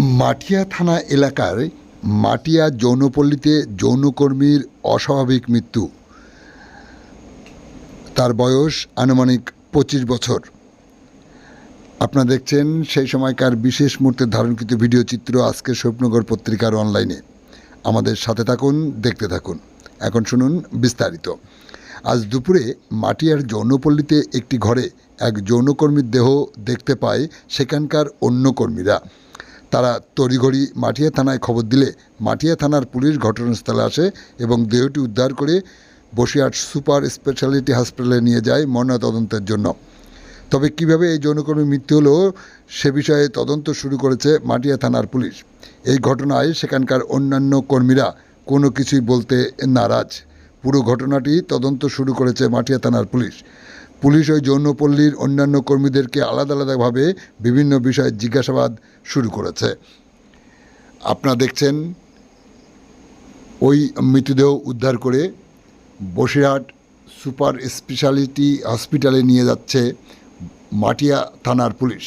মাটিয়া থানা এলাকার মাটিয়া যৌনপল্লীতে যৌনকর্মীর অস্বাভাবিক মৃত্যু। তার বয়স আনুমানিক পঁচিশ বছর। আপনারা দেখছেন সেই সময়কার বিশেষ মুহূর্তে ধারণকৃত ভিডিও চিত্র আজকের স্বপ্নগর পত্রিকার অনলাইনে। আমাদের সাথে থাকুন, দেখতে থাকুন। এখন শুনুন বিস্তারিত। আজ দুপুরে মাটিয়ার যৌনপল্লীতে একটি ঘরে এক যৌনকর্মীর দেহ দেখতে পায় সেখানকার অন্য কর্মীরা। তারা তড়িঘড়ি মাটিয়া থানায় খবর দিলে মাটিয়া থানার পুলিশ ঘটনাস্থলে আসে এবং দেহটি উদ্ধার করে বসিরহাট সুপার স্পেশালিটি হাসপাতালে নিয়ে যায় ময়নাতদন্তের জন্য। তবে কীভাবে এই যৌনকর্মীর মৃত্যু হলো সে বিষয়ে তদন্ত শুরু করেছে মাটিয়া থানার পুলিশ। এই ঘটনায় সেখানকার অন্যান্য কর্মীরা কোনো কিছুই বলতে নারাজ। পুরো ঘটনাটি তদন্ত শুরু করেছে মাটিয়া থানার পুলিশ। পুলিশ ওই যৌনপল্লীর অন্যান্য কর্মীদেরকে আলাদা আলাদাভাবে বিভিন্ন বিষয়ে জিজ্ঞাসাবাদ শুরু করেছে। আপনারা দেখছেন ওই মৃতদেহ উদ্ধার করে বসিরহাট সুপার স্পেশালিটি হসপিটালে নিয়ে যাচ্ছে মাটিয়া থানার পুলিশ।